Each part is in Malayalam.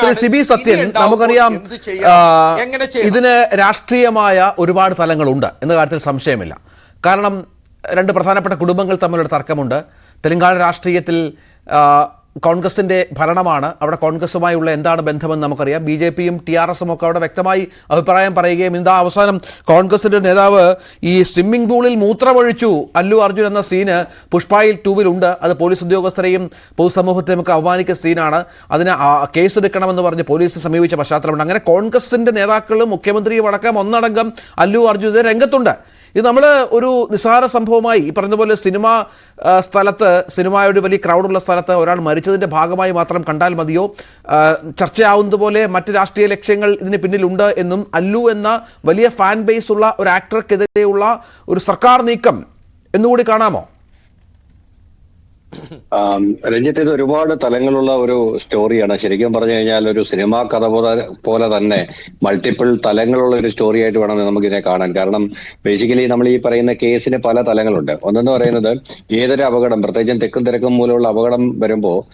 ശ്രീ സിബി സത്യൻ നമുക്കറിയാം? ഇതിന് രാഷ്ട്രീയമായ ഒരുപാട് തലങ്ങളുണ്ട് എന്ന കാര്യത്തിൽ സംശയമില്ല. കാരണം രണ്ട് പ്രധാനപ്പെട്ട കുടുംബങ്ങൾ തമ്മിലുള്ള തർക്കമുണ്ട്. തെലങ്കാന രാഷ്ട്രീയത്തിൽ ആ, കോൺഗ്രസിന്റെ ഭരണമാണ്. അവിടെ കോൺഗ്രസുമായുള്ള എന്താണ് ബന്ധമെന്ന് നമുക്കറിയാം. ബി ജെ പിയും ടി ആർ എസും ഒക്കെ അവിടെ വ്യക്തമായി അഭിപ്രായം പറയുകയും ഇതാ അവസാനം കോൺഗ്രസിന്റെ നേതാവ് ഈ സ്വിമ്മിംഗ് പൂളിൽ മൂത്രമൊഴിച്ചു. അല്ലു അർജുൻ എന്ന സീന് പുഷ്പായിൽ ടൂവിലുണ്ട്. അത് പോലീസ് ഉദ്യോഗസ്ഥരെയും പൊതുസമൂഹത്തെയും ഒക്കെ അവമാനിക്കുന്ന സീനാണ്. അതിന് കേസ് കേസെടുക്കണമെന്ന് പറഞ്ഞ് പോലീസ് സമീപിച്ച പശ്ചാത്തലമുണ്ട്. അങ്ങനെ കോൺഗ്രസിന്റെ നേതാക്കളും മുഖ്യമന്ത്രിയും അടക്കം ഒന്നടങ്കം അല്ലു അർജുൻ രംഗത്തുണ്ട്. ഇത് നമ്മൾ ഒരു നിസ്സാര സംഭവമായി ഈ പോലെ സിനിമ സ്ഥലത്ത് സിനിമയുടെ വലിയ ക്രൗഡുള്ള സ്ഥലത്ത് ഒരാൾ മരിച്ചതിന്റെ ഭാഗമായി മാത്രം കണ്ടാൽ മതിയോ? ചർച്ചയാവുന്നതുപോലെ ചർച്ചയാവുന്നത് പോലെ മറ്റ് രാഷ്ട്രീയ ലക്ഷ്യങ്ങൾ ഇതിന് പിന്നിലുണ്ട് എന്നും അല്ലു എന്ന വലിയ ഫാൻ ബേസ് ഉള്ള ഒരു ആക്ടർക്കെതിരെയുള്ള ഒരു സർക്കാർ നീക്കം എന്നുകൂടി കാണാമോ? രഞ്ജിത്ത് ഇത് ഒരുപാട് തലങ്ങളുള്ള ഒരു സ്റ്റോറിയാണ്. ശരിക്കും പറഞ്ഞു കഴിഞ്ഞാൽ ഒരു സിനിമാ കഥ പോലെ- പോലെ തന്നെ മൾട്ടിപ്പിൾ തലങ്ങളുള്ള ഒരു സ്റ്റോറി ആയിട്ട് വേണം നമുക്ക് ഇതിനെ കാണാൻ. കാരണം ബേസിക്കലി നമ്മൾ ഈ പറയുന്ന കേസിന് പല തലങ്ങളുണ്ട്. ഒന്നെന്ന് പറയുന്നത് ഏതൊരു അപകടം പ്രത്യേകിച്ചും തെക്കും തിരക്കും മൂലമുള്ള അപകടം വരുമ്പോ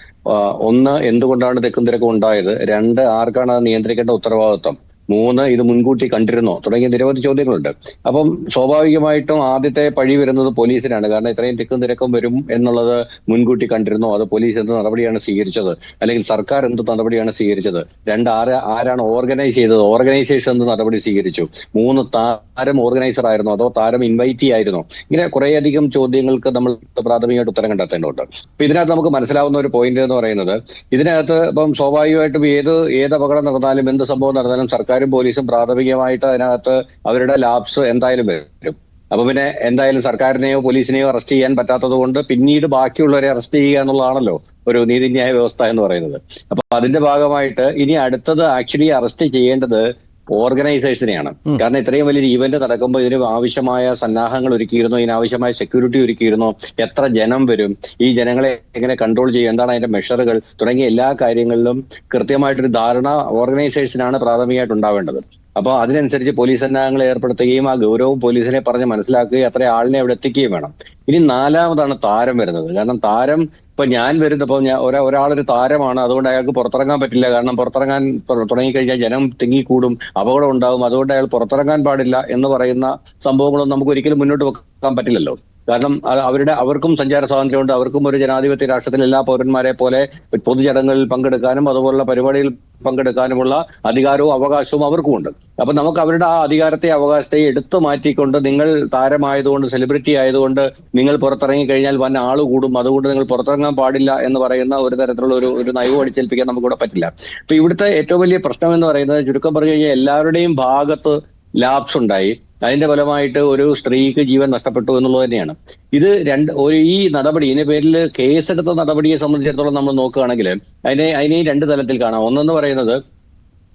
ഒന്ന് എന്തുകൊണ്ടാണ് തെക്കും തിരക്കും ഉണ്ടായത്? രണ്ട് ആർക്കാണ് അത് നിയന്ത്രിക്കേണ്ട ഉത്തരവാദിത്വം? മൂന്ന് ഇത് മുൻകൂട്ടി കണ്ടിരുന്നോ? തുടങ്ങിയ നിരവധി ചോദ്യങ്ങളുണ്ട്. അപ്പം സ്വാഭാവികമായിട്ടും ആദ്യത്തെ പഴി വരുന്നത് പോലീസിനാണ്. കാരണം ഇത്രയും തിക്കും തിരക്കും വരും എന്നുള്ളത് മുൻകൂട്ടി കണ്ടിരുന്നോ? അത് പോലീസ് എന്ത് നടപടിയാണ് സ്വീകരിച്ചത്? അല്ലെങ്കിൽ സർക്കാർ എന്ത് നടപടിയാണ് സ്വീകരിച്ചത്? രണ്ട് ആര് ആരാണ് ഓർഗനൈസ് ചെയ്തത്? ഓർഗനൈസേഷൻ എന്ത് നടപടി സ്വീകരിച്ചു? മൂന്ന് താരം ഓർഗനൈസർ ആയിരുന്നോ? അതോ താരം ഇൻവൈറ്റി ആയിരുന്നോ? ഇങ്ങനെ കുറേയധികം ചോദ്യങ്ങൾക്ക് നമ്മൾ പ്രാഥമികമായിട്ട് ഉത്തരം കണ്ടെത്തേണ്ടതുണ്ട്. അപ്പൊ ഇതിനകത്ത് നമുക്ക് മനസ്സിലാവുന്ന ഒരു പോയിന്റ് എന്ന് പറയുന്നത് ഇതിനകത്ത് സ്വാഭാവികമായിട്ടും ഏത് ഏത് അപകടം നടന്നാലും എന്ത് സംഭവം നടന്നാലും സർക്കാരും പോലീസും പ്രാഥമികമായിട്ട് അതിനകത്ത് അവരുടെ ലാബ്സ് എന്തായാലും വരും. അപ്പൊ പിന്നെ എന്തായാലും സർക്കാരിനെയോ പോലീസിനെയോ അറസ്റ്റ് ചെയ്യാൻ പറ്റാത്തത് കൊണ്ട് പിന്നീട് ബാക്കിയുള്ളവരെ അറസ്റ്റ് ചെയ്യുക എന്നുള്ളതാണല്ലോ ഒരു നീതിന്യായ വ്യവസ്ഥ എന്ന് പറയുന്നത്. അപ്പൊ അതിന്റെ ഭാഗമായിട്ട് ഇനി അടുത്തത് ആക്ച്വലി അറസ്റ്റ് ചെയ്യേണ്ടത് ഓർഗനൈസേഷനെയാണ് കാരണം ഇത്രയും വലിയൊരു ഇവന്റ് നടക്കുമ്പോൾ ഇതിന് ആവശ്യമായ സന്നാഹങ്ങൾ ഒരുക്കിയിരുന്നു ഇതിനാവശ്യമായ സെക്യൂരിറ്റി ഒരുക്കിയിരുന്നു എത്ര ജനം വരും ഈ ജനങ്ങളെ എങ്ങനെ കൺട്രോൾ ചെയ്യും എന്താണ് അതിന്റെ മെഷറുകൾ തുടങ്ങിയ എല്ലാ കാര്യങ്ങളിലും കൃത്യമായിട്ടൊരു ധാരണ ഓർഗനൈസേഷനാണ് പ്രാഥമികമായിട്ട് ഉണ്ടാവേണ്ടത്. അപ്പൊ അതിനനുസരിച്ച് പോലീസ് സന്നാഹങ്ങൾ ഏർപ്പെടുത്തുകയും ആ ഗൗരവം പോലീസിനെ പറഞ്ഞ് മനസ്സിലാക്കുകയും അത്ര ആളിനെ അവിടെ എത്തിക്കുകയും വേണം. ഇനി നാലാമതാണ് താരം വരുന്നത്. കാരണം താരം ഇപ്പൊ ഞാൻ വരുന്നപ്പോൾ ഞാൻ ഒരാ ഒരാളൊരു താരമാണ്. അതുകൊണ്ട് അയാൾക്ക് പുറത്തിറങ്ങാൻ പറ്റില്ല. കാരണം പുറത്തിറങ്ങാൻ തുടങ്ങിക്കഴിഞ്ഞാൽ ജനം തിങ്ങിക്കൂടും അപകടം ഉണ്ടാകും അതുകൊണ്ട് അയാൾ പുറത്തിറങ്ങാൻ പാടില്ല എന്ന് പറയുന്ന സംഭവങ്ങളൊന്നും നമുക്ക് ഒരിക്കലും മുന്നോട്ട് വെക്കാൻ പറ്റില്ലല്ലോ. കാരണം അവരുടെ അവർക്കും സഞ്ചാര സ്വാതന്ത്ര്യമുണ്ട് അവർക്കും ഒരു ജനാധിപത്യ രാഷ്ട്രത്തിലെ എല്ലാ പൗരന്മാരെ പോലെ പൊതുചടങ്ങുകളിൽ പങ്കെടുക്കാനും അതുപോലുള്ള പരിപാടിയിൽ പങ്കെടുക്കാനുമുള്ള അധികാരവും അവകാശവും അവർക്കും ഉണ്ട് അപ്പൊ നമുക്ക് അവരുടെ ആ അധികാരത്തെ അവകാശത്തെ എടുത്തു മാറ്റിക്കൊണ്ട് നിങ്ങൾ താരമായതുകൊണ്ട് സെലിബ്രിറ്റി ആയതുകൊണ്ട് നിങ്ങൾ പുറത്തിറങ്ങി കഴിഞ്ഞാൽ വൻ ആൾ കൂടും അതുകൊണ്ട് നിങ്ങൾ പുറത്തിറങ്ങാൻ പാടില്ല എന്ന് പറയുന്ന ഒരു തരത്തിലുള്ള ഒരു ഒരു നയവ് അടിച്ചേൽപ്പിക്കാൻ നമുക്കിവിടെ പറ്റില്ല. അപ്പൊ ഇവിടുത്തെ ഏറ്റവും വലിയ പ്രശ്നം എന്ന് പറയുന്നത് ചുരുക്കം പറഞ്ഞു കഴിഞ്ഞാൽ എല്ലാവരുടെയും ഭാഗത്ത് ലാബ്സ് ഉണ്ടായി. അതിന്റെ ഫലമായിട്ട് ഒരു സ്ത്രീക്ക് ജീവൻ നഷ്ടപ്പെട്ടു എന്നുള്ളത് തന്നെയാണ്. ഇത് രണ്ട് ഒരു ഈ നടപടി ഇതിന്റെ പേരിൽ കേസെടുത്ത നടപടിയെ സംബന്ധിച്ചിടത്തോളം നമ്മൾ നോക്കുകയാണെങ്കിൽ അതിനെ അതിനെ രണ്ട് തലത്തിൽ കാണാം. ഒന്നെന്ന് പറയുന്നത്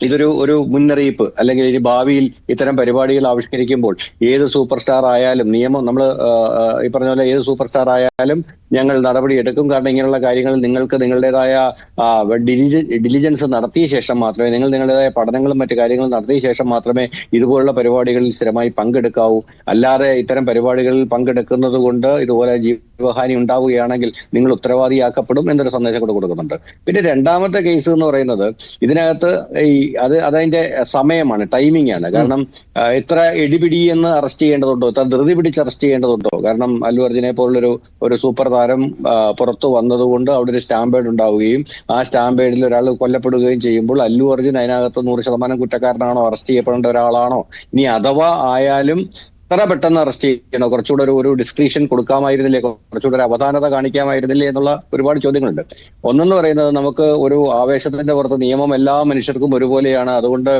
ഇതൊരു ഒരു മുന്നറിയിപ്പ്. അല്ലെങ്കിൽ ഇനി ഭാവിയിൽ ഇത്തരം പരിപാടികൾ ആവിഷ്കരിക്കുമ്പോൾ ഏത് സൂപ്പർ സ്റ്റാർ ആയാലും നിയമം നമ്മൾ ഈ പറഞ്ഞ പോലെ ഏത് സൂപ്പർ സ്റ്റാർ ആയാലും ഞങ്ങൾ നടപടി എടുക്കും. കാരണം ഇങ്ങനെയുള്ള കാര്യങ്ങൾ നിങ്ങൾക്ക് നിങ്ങളുടേതായ ഡിലിജൻസ് നടത്തിയ ശേഷം മാത്രമേ നിങ്ങൾ നിങ്ങളുടേതായ പഠനങ്ങളും മറ്റു കാര്യങ്ങളും നടത്തിയ ശേഷം മാത്രമേ ഇതുപോലുള്ള പരിപാടികളിൽ സ്ഥിരമായി പങ്കെടുക്കാവൂ. അല്ലാതെ ഇത്തരം പരിപാടികളിൽ പങ്കെടുക്കുന്നത് കൊണ്ട് ഇതുപോലെ ജീവഹാനി ഉണ്ടാവുകയാണെങ്കിൽ നിങ്ങൾ ഉത്തരവാദിയാക്കപ്പെടും എന്നൊരു സന്ദേശം കൂടെ കൊടുക്കുന്നുണ്ട്. പിന്നെ രണ്ടാമത്തെ കേസ് എന്ന് പറയുന്നത് ഇതിനകത്ത് ഈ അത് അതതിന്റെ സമയമാണ് ടൈമിംഗ് ആണ് കാരണം എത്ര എടിപിടി എന്ന് അറസ്റ്റ് ചെയ്യേണ്ടതുണ്ടോ എത്ര ധൃതി പിടിച്ച് അറസ്റ്റ് ചെയ്യേണ്ടതുണ്ടോ. കാരണം അല്ലു അർജുനെ പോലുള്ളൊരു ഒരു സൂപ്പർ താരം പുറത്തു വന്നതുകൊണ്ട് അവിടെ ഒരു സ്റ്റാമ്പേഡ് ഉണ്ടാവുകയും ആ സ്റ്റാമ്പേഡിൽ ഒരാൾ കൊല്ലപ്പെടുകയും ചെയ്യുമ്പോൾ അല്ലു അർജുൻ അതിനകത്ത് നൂറ് ശതമാനം കുറ്റക്കാരനാണോ അറസ്റ്റ് ചെയ്യപ്പെടേണ്ട ഒരാളാണോ ഇനി അഥവാ ആയാലും എത്ര പെട്ടെന്ന് അറസ്റ്റ് ചെയ്യണോ? കുറച്ചുകൂടെ ഒരു ഒരു ഡിസ്ക്രിപ്ഷൻ കൊടുക്കാമായിരുന്നില്ലേ? കുറച്ചുകൂടെ ഒരു അവധാനത കാണിക്കാമായിരുന്നില്ലേ എന്നുള്ള ഒരുപാട് ചോദ്യങ്ങളുണ്ട്. ഒന്നെന്ന് പറയുന്നത് നമുക്ക് ഒരു ആവേശത്തിന്റെ പുറത്ത് നിയമം എല്ലാ മനുഷ്യർക്കും ഒരുപോലെയാണ്. അതുകൊണ്ട്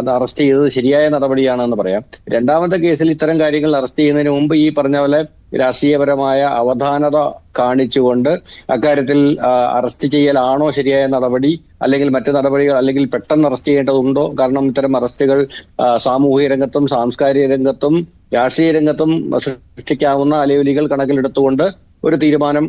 അത് അറസ്റ്റ് ചെയ്തത് ശരിയായ നടപടിയാണെന്ന് പറയാം. രണ്ടാമത്തെ കേസിൽ ഇത്തരം കാര്യങ്ങൾ അറസ്റ്റ് ചെയ്യുന്നതിന് മുമ്പ് ഈ പറഞ്ഞ പോലെ രാഷ്ട്രീയപരമായ അവധാനത കാണിച്ചുകൊണ്ട് അക്കാര്യത്തിൽ അറസ്റ്റ് ചെയ്യലാണോ ശരിയായ നടപടി അല്ലെങ്കിൽ മറ്റു നടപടികൾ അല്ലെങ്കിൽ പെട്ടെന്ന് അറസ്റ്റ് ചെയ്യേണ്ടതുണ്ടോ? കാരണം ഇത്തരം അറസ്റ്റുകൾ സാമൂഹിക രംഗത്തും സാംസ്കാരിക രംഗത്തും രാഷ്ട്രീയ രംഗത്തും സൃഷ്ടിക്കാവുന്ന അലയൊലികൾ കണക്കിലെടുത്തുകൊണ്ട് ഒരു തീരുമാനം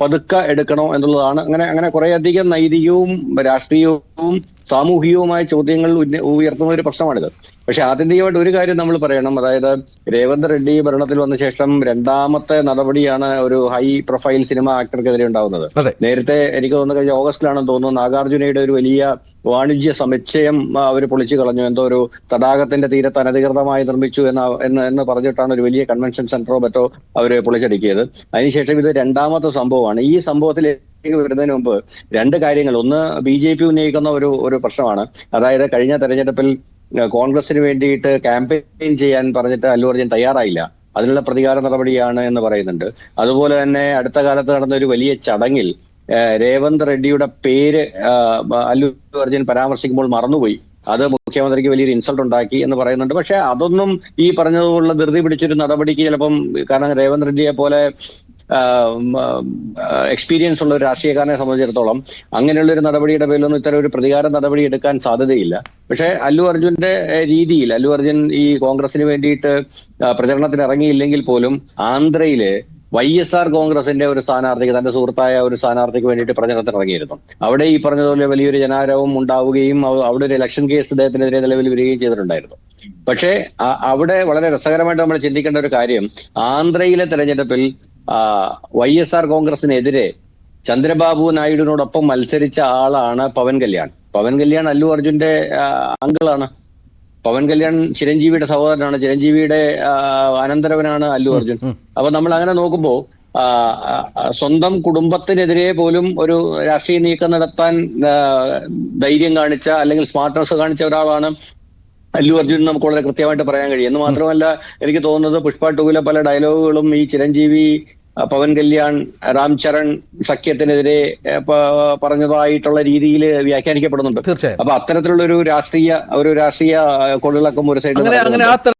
പതുക്കെ എടുക്കണോ എന്നുള്ളതാണ്. അങ്ങനെ അങ്ങനെ കുറേയധികം നൈതികവും രാഷ്ട്രീയവും സാമൂഹികവുമായ ചോദ്യങ്ങൾ ഉയർത്തുന്ന ഒരു പ്രശ്നമാണിത്. പക്ഷെ ആത്യന്തികമായിട്ട് ഒരു കാര്യം നമ്മൾ പറയണം. അതായത് രേവന്ത് റെഡ്ഡി ഭരണത്തിൽ വന്ന ശേഷം രണ്ടാമത്തെ നടപടിയാണ് ഒരു ഹൈ പ്രൊഫൈൽ സിനിമ ആക്ടർക്കെതിരെ ഉണ്ടാകുന്നത് നേരത്തെ എനിക്ക് തോന്നുന്നു കഴിഞ്ഞ ഓഗസ്റ്റിലാണെന്ന് തോന്നുന്നു നാഗാർജുനയുടെ ഒരു വലിയ വാണിജ്യ സമുച്ചയം അവർ പൊളിച്ചു കളഞ്ഞു. എന്തോ ഒരു തടാകത്തിന്റെ തീരത്ത് അനധികൃതമായി നിർമ്മിച്ചു എന്ന എന്ന് എന്ന് പറഞ്ഞിട്ടാണ് ഒരു വലിയ കൺവെൻഷൻ സെന്ററോ മറ്റോ അവർ പൊളിച്ചടുക്കിയത്. അതിനുശേഷം ഇത് രണ്ടാമത്തെ സംഭവമാണ്. ഈ സംഭവത്തിലേക്ക് വരുന്നതിന് മുമ്പ് രണ്ട് കാര്യങ്ങൾ. ഒന്ന് ബി ജെ പി ഉന്നയിക്കുന്ന ഒരു ഒരു പ്രശ്നമാണ്. അതായത് കഴിഞ്ഞ തെരഞ്ഞെടുപ്പിൽ കോൺഗ്രസിന് വേണ്ടിയിട്ട് ക്യാമ്പയിൻ ചെയ്യാൻ പറഞ്ഞിട്ട് അല്ലു അർജുൻ തയ്യാറായില്ല. അതിനുള്ള പ്രതികാര നടപടിയാണ് എന്ന് പറയുന്നുണ്ട്. അതുപോലെ തന്നെ അടുത്ത കാലത്ത് നടന്ന ഒരു വലിയ ചടങ്ങിൽ രേവന്ത് റെഡ്ഡിയുടെ പേര് അല്ലു അർജുൻ പരാമർശിക്കുമ്പോൾ മറന്നുപോയി. അത് മുഖ്യമന്ത്രിക്ക് വലിയൊരു ഇൻസൾട്ട് ഉണ്ടാക്കി എന്ന് പറയുന്നുണ്ട്. പക്ഷെ അതൊന്നും ഈ പറഞ്ഞതുപോലുള്ള ധൃതി പിടിച്ചൊരു നടപടിക്ക് ചിലപ്പം കാരണം രേവന്ത് റെഡ്ഡിയെ പോലെ എക്സ്പീരിയൻസ് ഉള്ള ഒരു രാഷ്ട്രീയക്കാരനെ സംബന്ധിച്ചിടത്തോളം അങ്ങനെയുള്ള ഒരു നടപടിയുടെ പേരിലൊന്നും ഇത്തരം ഒരു പ്രതികാര നടപടി എടുക്കാൻ സാധ്യതയില്ല. പക്ഷെ അല്ലു അർജുന്റെ രീതിയിൽ അല്ലു അർജുൻ ഈ കോൺഗ്രസിന് വേണ്ടിയിട്ട് പ്രചരണത്തിന് ഇറങ്ങിയില്ലെങ്കിൽ പോലും ആന്ധ്രയിലെ വൈ എസ് ആർ കോൺഗ്രസിന്റെ ഒരു സ്ഥാനാർത്ഥിക്ക് തന്റെ സുഹൃത്തായ ഒരു സ്ഥാനാർത്ഥിക്ക് വേണ്ടിയിട്ട് പ്രചരണത്തിന് ഇറങ്ങിയിരുന്നു. അവിടെ ഈ പറഞ്ഞതുപോലെ വലിയൊരു ജനാരവം ഉണ്ടാവുകയും അവിടെ ഒരു ഇലക്ഷൻ കേസ് അദ്ദേഹത്തിനെതിരെ നിലവിൽ വരികയും ചെയ്തിട്ടുണ്ടായിരുന്നു. പക്ഷേ അവിടെ വളരെ രസകരമായിട്ട് നമ്മൾ ചിന്തിക്കേണ്ട ഒരു കാര്യം ആന്ധ്രയിലെ തെരഞ്ഞെടുപ്പിൽ വൈ എസ് ആർ കോൺഗ്രസിനെതിരെ ചന്ദ്രബാബു നായിഡുവിനോടൊപ്പം മത്സരിച്ച ആളാണ് പവൻ കല്യാൺ. പവൻ കല്യാൺ അല്ലു അർജുന്റെ അങ്കിളാണ്. പവൻ കല്യാൺ ചിരഞ്ജീവിയുടെ സഹോദരനാണ്. ചിരഞ്ജീവിയുടെ അനന്തരവനാണ് അല്ലു അർജുൻ. അപ്പൊ നമ്മൾ അങ്ങനെ നോക്കുമ്പോ ആ, ആ, ആ, സ്വന്തം കുടുംബത്തിനെതിരെ പോലും ഒരു രാഷ്ട്രീയ നീക്കം നടത്താൻ ധൈര്യം കാണിച്ച അല്ലെങ്കിൽ സ്മാർട്ട്നസ് കാണിച്ച ഒരാളാണ് അല്ലു അർജുൻ നമുക്ക് വളരെ കൃത്യമായിട്ട് പറയാൻ കഴിയും. എന്ന് മാത്രമല്ല എനിക്ക് തോന്നുന്നത് പുഷ്പ ടൂവിലെ പല ഡയലോഗുകളും ഈ ചിരഞ്ജീവി പവൻ കല്യാൺ രാം ചരൺ സഖ്യത്തിനെതിരെ പറഞ്ഞതായിട്ടുള്ള രീതിയിൽ വ്യാഖ്യാനിക്കപ്പെടുന്നുണ്ട്. അപ്പൊ അത്തരത്തിലുള്ള ഒരു രാഷ്ട്രീയ ഒരു രാഷ്ട്രീയ കൊള്ളിളക്കം ഒരു സൈഡിൽ